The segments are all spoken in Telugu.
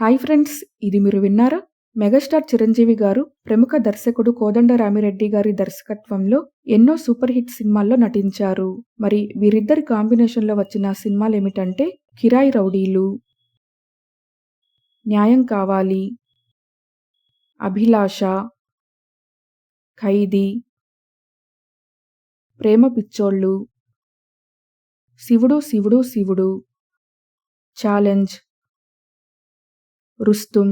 హాయ్ ఫ్రెండ్స్ ఇది మీరు విన్నారా? మెగాస్టార్ చిరంజీవి గారు ప్రముఖ దర్శకుడు కోదండ రామిరెడ్డి గారి దర్శకత్వంలో ఎన్నో సూపర్ హిట్ సినిమాల్లో నటించారు. మరి వీరిద్దరి కాంబినేషన్లో వచ్చిన సినిమాలు ఏమిటంటే కిరాయి రౌడీలు న్యాయం కావాలి అభిలాష ఖైదీ ప్రేమ పిచ్చోళ్ళు శివుడు శివుడు శివుడు ఛాలెంజ్ రుస్తుం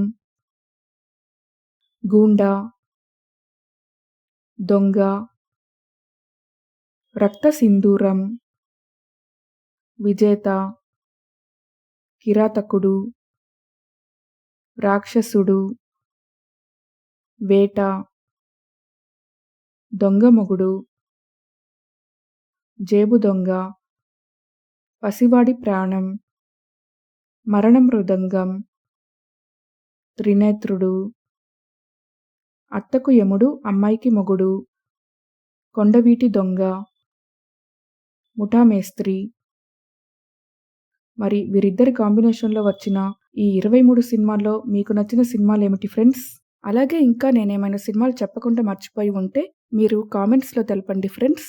గూండా దొంగ రక్త సింధూరం విజేత కిరాతకుడు రాక్షసుడు వేట దొంగమొగుడు జేబు దొంగ పసివాడి ప్రాణం మరణ మృదంగం త్రినేత్రుడు అత్తకు యముడు అమ్మాయికి మొగుడు కొండవీటి దొంగ ముఠా మేస్త్రి మరి వీరిద్దరి కాంబినేషన్లో వచ్చిన ఈ ఇరవై మూడు సినిమాల్లో మీకు నచ్చిన సినిమాలు ఏమిటి ఫ్రెండ్స్? అలాగే ఇంకా నేనేమైనా సినిమాలు చెప్పకుండా మర్చిపోయి ఉంటే మీరు కామెంట్స్లో తెలపండి ఫ్రెండ్స్.